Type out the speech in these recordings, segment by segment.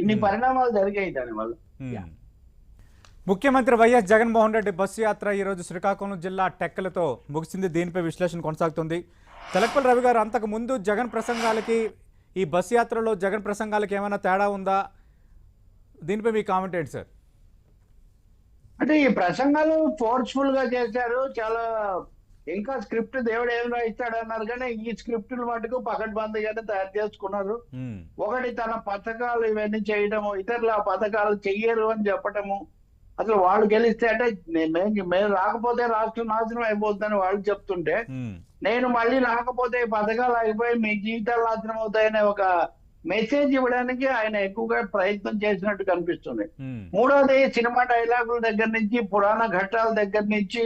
ఇన్ని. పరిణామాలు జరిగాయి దానివల్ల. ముఖ్యమంత్రి వైఎస్ జగన్మోహన్ రెడ్డి బస్సు యాత్ర ఈరోజు శ్రీకాకుళం జిల్లా టెక్కలతో ముగిసింది. దీనిపై విశ్లేషణ కొనసాగుతుంది. తెలకపల్లి రవి గారు అంతకు ముందు జగన్ ప్రసంగాలకి ఈ బస్సు యాత్రలో జగన్ ప్రసంగాలకి ఏమైనా తేడా ఉందా? దీనిపై మీ కామెంట్ ఏంటి సార్? అంటే ఈ ప్రసంగాలు ఫోర్స్ఫుల్గా చేశారు. చాలా ఇంకా స్క్రిప్ట్ దేవుడు ఏం రాయిస్తాడు అన్నారు కానీ ఈ స్క్రిప్ట్ మటుకు పకడ్బందీగానే తయారు చేసుకున్నారు. ఒకటి తన పథకాలు ఇవన్నీ చేయడము ఇతరుల పథకాలు చెయ్యరు అని చెప్పటము అసలు వాళ్ళు గెలిస్తే అంటే మేము మేము రాకపోతే రాష్ట్రం నాశనం అయిపోతుందని వాళ్ళు చెప్తుంటే. నేను మళ్ళీ రాకపోతే పథకాలు అయిపోయి మీ జీవితాలు నాశనం అవుతాయనే ఒక మెసేజ్ ఇవ్వడానికి ఆయన ఎక్కువగా ప్రయత్నం చేసినట్టు కనిపిస్తుంది. మూడోది సినిమా డైలాగుల దగ్గర నుంచి పురాణ ఘట్టాల దగ్గర నుంచి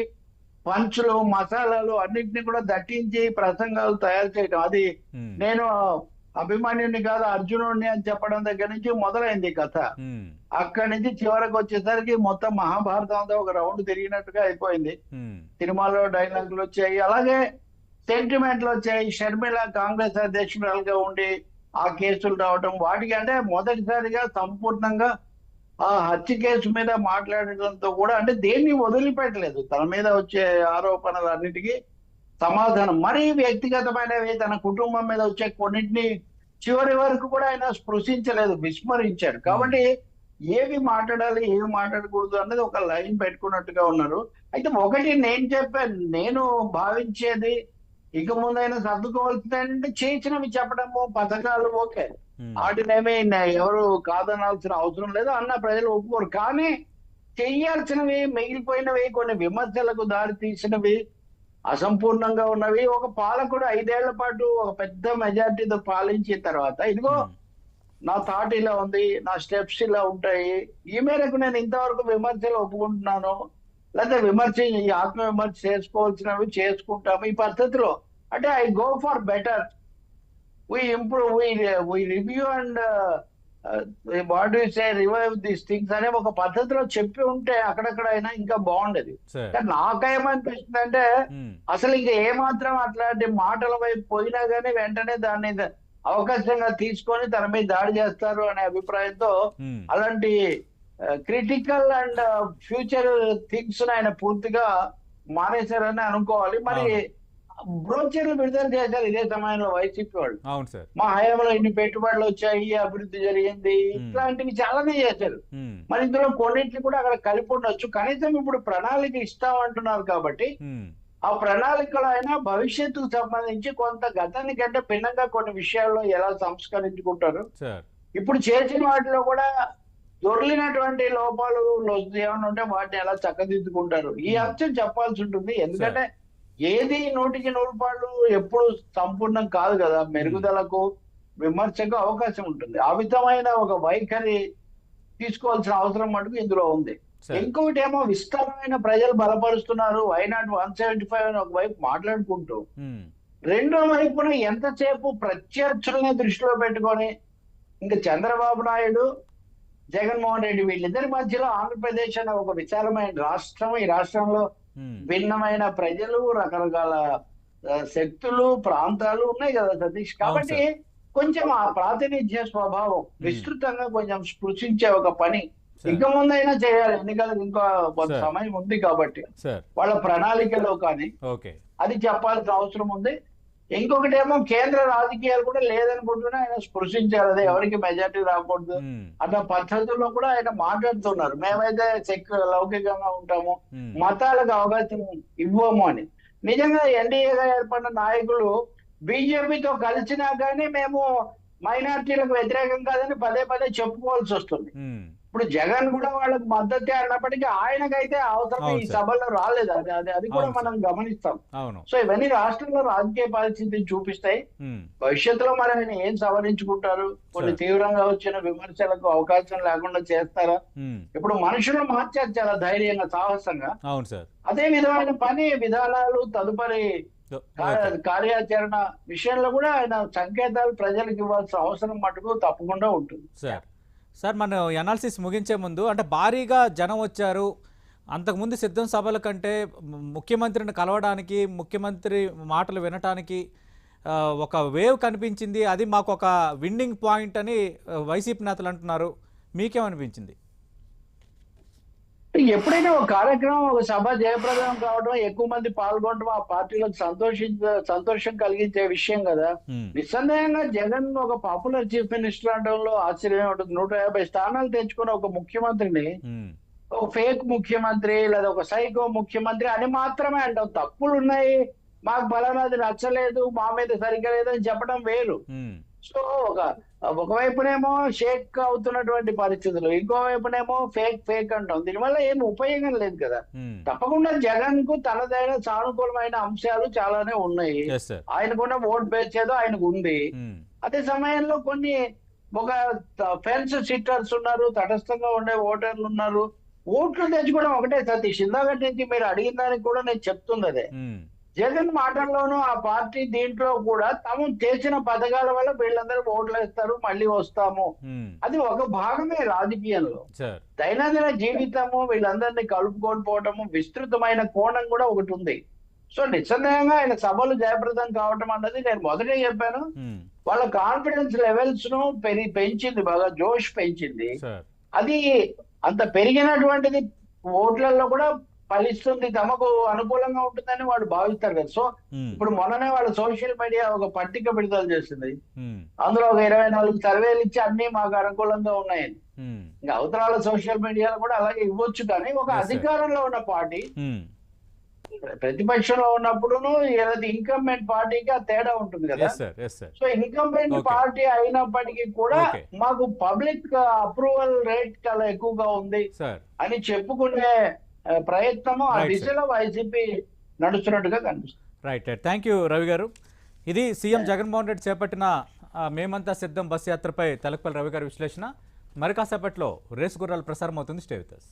పంచులు మసాలాలు అన్నింటినీ కూడా దట్టించి ప్రసంగాలు తయారు చేయడం అది. నేను అభిమాన్యుని కాదు అర్జునుడిని అని చెప్పడం దగ్గర నుంచి మొదలైంది కథ. అక్కడి నుంచి చివరకు వచ్చేసరికి మొత్తం మహాభారతం అంతా ఒక రౌండ్ తిరిగినట్టుగా అయిపోయింది. సినిమాలో డైలాగులు వచ్చాయి అలాగే సెంటిమెంట్లు వచ్చాయి షర్మిల కాంగ్రెస్ అధ్యక్షురాలుగా ఉండి ఆ కేసులు రావడం వాటికి అంటే మొదటిసారిగా సంపూర్ణంగా ఆ హత్య కేసు మీద మాట్లాడటంతో కూడా అంటే దేన్ని వదిలిపెట్టలేదు. తన మీద వచ్చే ఆరోపణలు అన్నిటికీ సమాధానం. మరీ వ్యక్తిగతమైనవి తన కుటుంబం మీద వచ్చే కొన్నింటిని చివరి వరకు కూడా ఆయన స్పృశించలేదు విస్మరించాడు. కాబట్టి ఏవి మాట్లాడాలి ఏవి మాట్లాడకూడదు అనేది ఒక లైన్ పెట్టుకున్నట్టుగా ఉన్నారు. అయితే ఒకటి నేను చెప్పాను నేను భావించేది ఇక ముందైనా సర్దుకోవాల్సిందంటే చేసినవి చెప్పడము పథకాలు ఓకే. వాటినేమి నే- ఎవరు కాదనాల్సిన అవసరం లేదు అన్న ప్రజలు ఒప్పుకోరు. కానీ చెయ్యాల్సినవి మిగిలిపోయినవి కొన్ని విమర్శలకు దారి తీసినవి అసంపూర్ణంగా ఉన్నవి ఒక పాలకుడు ఐదేళ్ళ పాటు ఒక పెద్ద మెజార్టీతో పాలించిన తర్వాత ఇదిగో మ్మ్. నా థాట్ ఇలా ఉంది నా స్టెప్స్ ఇలా ఉంటాయి ఈ మేరకు నేను ఇంతవరకు విమర్శలు ఒప్పుకుంటున్నాను లేకపోతే విమర్శ ఈ ఆత్మ విమర్శ చేసుకోవాల్సినవి చేసుకుంటాము ఈ పద్ధతిలో. అంటే I go for better we improve we review and what you say revive these things అనే ఒక పద్ధతిలో చెప్పి ఉంటే అక్కడక్కడ అయినా ఇంకా బాగుండేది కానీ నాకేమనిపిస్తుంది అంటే. అసలు ఇంకా ఏమాత్రం అట్లాంటి మాటల వైపు పోయినా గానీ వెంటనే దాన్ని అవకాశంగా తీసుకొని తన మీద దాడి చేస్తారు అనే అభిప్రాయంతో. అలాంటి క్రిటికల్ అండ్ ఫ్యూచర్ థింగ్స్ ఆయన పూర్తిగా మానేశారని అనుకోవాలి మరి బ్రోచర్లు విడుదల చేశారు ఇదే సమయంలో వైసీపీ వాళ్ళు. అవును సార్. మా హయాంలో ఇన్ని పెట్టుబడులు వచ్చాయి అభివృద్ధి జరిగింది. ఇట్లాంటివి చాలానే చేశారు. మరి ఇందులో కొన్నింటిని కూడా అక్కడ కలిపి ఉండొచ్చు. కనీసం ఇప్పుడు ప్రణాళిక ఇస్తామంటున్నారు కాబట్టి మ్మ్. ఆ ప్రణాళికలో అయినా భవిష్యత్తుకు సంబంధించి కొంత గతానికంటే భిన్నంగా కొన్ని విషయాల్లో ఎలా సంస్కరించుకుంటారు? ఇప్పుడు చేసిన వాటిలో కూడా దొరికినటువంటి లోపాలు ఏమైనా ఉంటే వాటిని ఎలా చక్కదిద్దుకుంటారు? ఈ. అంశం చెప్పాల్సి ఉంటుంది. ఎందుకంటే ఏది నూటికి నూరు పాళ్ళు ఎప్పుడు సంపూర్ణం కాదు కదా. మెరుగుదలకు విమర్శకు అవకాశం ఉంటుంది. ఆ విధమైన ఒక వైఖరి తీసుకోవాల్సిన అవసరం మటుకు ఇందులో ఉంది. ఇంకొకటి ఏమో విస్తారమైన ప్రజలు బలపరుస్తున్నారు. Why not one seventy five అని ఒకవైపు మాట్లాడుకుంటూ. మ్మ్. రెండో వైపున ఎంతసేపు ప్రత్యర్థులని దృష్టిలో పెట్టుకొని ఇంకా చంద్రబాబు నాయుడు జగన్మోహన్ రెడ్డి వీళ్ళిద్దరి మధ్యలో ఆంధ్రప్రదేశ్ అనే ఒక విశాలమైన రాష్ట్రం ఈ రాష్ట్రంలో. భిన్నమైన ప్రజలు రకరకాల శక్తులు ప్రాంతాలు ఉన్నాయి కదా సతీష్. కాబట్టి కొంచెం ఆ ప్రాతినిధ్య స్వభావం విస్తృతంగా కొంచెం స్పృశించే ఒక పని ఇక ముందైనా చేయాలి. ఎన్నికలకు ఇంకా కొంత. సమయం ఉంది కాబట్టి. వాళ్ళ ప్రణాళికలో కానీ అది చెప్పాల్సిన అవసరం ఉంది. ఇంకొకటి ఏమో కేంద్ర రాజకీయాలు కూడా లేదనుకుంటున్నా ఆయన స్పృశించారు అదే ఎవరికి మెజార్టీ రాకూడదు. అన్న పద్ధతుల్లో కూడా ఆయన మాట్లాడుతున్నారు మేమైతే సెక్ లౌకికంగా ఉంటాము. మతాలకు అవకాశం ఇవ్వము అని నిజంగా ఎన్డీఏగా ఏర్పడిన నాయకులు బీజేపీతో కలిసినా కానీ మేము మైనార్టీలకు వ్యతిరేకం కాదని పదే పదే చెప్పుకోవాల్సి వస్తుంది. ఇప్పుడు జగన్ కూడా వాళ్ళకి మద్దతే అన్నప్పటికీ ఆయనకైతే అవసరం ఈ. సభలో రాలేదు. అది అది అది కూడా మనం గమనిస్తాం. సో ఇవన్నీ రాష్ట్రంలో రాజకీయ పరిస్థితిని చూపిస్తాయి. భవిష్యత్తులో మరి ఆయన ఏం సవరించుకుంటారు? కొన్ని. తీవ్రంగా వచ్చిన విమర్శలకు అవకాశం లేకుండా చేస్తారా. ఇప్పుడు మనుషులు మార్చారు చాలా ధైర్యంగా సాహసంగా. అదే విధమైన పని విధానాలు తదుపరి. కార్యాచరణ విషయంలో కూడా ఆయన సంకేతాలు ప్రజలకు ఇవ్వాల్సిన అవసరం మటుకు తప్పకుండా ఉంటుంది. సార్ మనం మన ఎనాలిసిస్ ముగించే ముందు అంటే భారీగా జనం వచ్చారు. అంతకుముందు సిద్ధం సభల కంటే ముఖ్యమంత్రిని కలవడానికి ముఖ్యమంత్రి మాటలు వినటానికి ఒక వేవ్ కనిపించింది. అది మాకు ఒక విన్నింగ్ పాయింట్ అని వైసీపీ నేతలు అంటున్నారు. మీకేమనిపించింది? ఎప్పుడైనా ఒక కార్యక్రమం ఒక సభ జయప్రదం కావడం ఎక్కువ మంది పాల్గొనడం ఆ పార్టీలకు సంతోషించ సంతోషం కలిగించే విషయం కదా. నిస్సందేహంగా జగన్ ఒక పాపులర్ చీఫ్ మినిస్టర్ అనడంలో ఆశ్చర్యం ఉంటుంది. నూట యాభై స్థానాలు తెచ్చుకున్న ఒక ముఖ్యమంత్రిని ఒక ఫేక్ ముఖ్యమంత్రి లేదా ఒక సైకో ముఖ్యమంత్రి అని మాత్రమే అంటాం. తప్పులు ఉన్నాయి మాకు బలనాది నచ్చలేదు మా మీద సరిగ్గా లేదని చెప్పడం వేరు. సో ఒక ఒకవైపునేమో షేక్ అవుతున్నటువంటి పరిస్థితులు ఇంకోవైపునేమో ఫేక్ ఫేక్ అంటాం. దీనివల్ల ఏం ఉపయోగం లేదు కదా. తప్పకుండా జగన్కు తనదైన సానుకూలమైన అంశాలు చాలానే ఉన్నాయి. ఆయనకున్న ఓట్ ఏదో ఆయనకు ఉంది అదే సమయంలో కొన్ని ఒక ఫెన్స్ సిట్టర్స్ ఉన్నారు తటస్థంగా ఉండే ఓటర్లు ఉన్నారు. ఓట్లు తెచ్చుకోవడం ఒకటే సతీష్. ఇందాక నుంచి మీరు అడిగిన దానికి కూడా నేను చెప్తుంది అదే జగన్ మాటల్లోనూ ఆ పార్టీ దీంట్లో కూడా తాము చేసిన పథకాల వల్ల వీళ్ళందరూ ఓట్లు వేస్తారు మళ్ళీ వస్తాము. అది ఒక భాగమే రాజకీయంలో. దైనందిన జీవితము వీళ్ళందరినీ కలుపుకొని పోవటము విస్తృతమైన కోణం కూడా ఒకటి ఉంది. సో నిస్సందేహంగా ఆయన సభలు జయప్రదం కావటం అన్నది నేను మొదటే చెప్పాను. వాళ్ళ కాన్ఫిడెన్స్ లెవెల్స్ను పెరి పెంచింది బాగా జోష్ పెంచింది. అది అంత పెరిగినటువంటిది ఓట్లలో కూడా ఫలిస్తుంది తమకు అనుకూలంగా ఉంటుందని వాళ్ళు భావిస్తారు కదా. సో ఉమ్, ఇప్పుడు మొన్ననే వాళ్ళ సోషల్ మీడియా ఒక పట్టిక విడుదల చేసింది. ఉమ్, అందులో ఒక ఇరవై నాలుగు సర్వేలు ఇచ్చి అన్ని మాకు అనుకూలంగా ఉన్నాయని. ఉమ్, ఇంకా అవతరాల సోషల్ మీడియాలో కూడా అలాగే ఇవ్వచ్చు కానీ ఒక. అధికారంలో ఉన్న పార్టీ ప్రతిపక్షంలో ఉన్నప్పుడును ఏదైతే ఇన్కంబెంట్ పార్టీకి ఆ తేడా ఉంటుంది కదా. So incumbent. పార్టీ అయినప్పటికీ కూడా. మాకు పబ్లిక్ అప్రూవల్ రేట్ చాలా ఎక్కువగా ఉంది అని చెప్పుకునే ప్రయత్నము ఆ. దిశలో వైసీపీ నడుస్తున్నట్టుగా కనిపిస్తుంది. Right right thank you Ravi గారు. ఇది సీఎం జగన్మోహన్ రెడ్డి చేపట్టిన మేమంతా సిద్ధం బస్ యాత్రపై తలకపల్లి రవి గారి విశ్లేషణ. మరి కాసేపట్లో రేసు గుర్రాలు ప్రసారం అవుతుంది. Stay with us.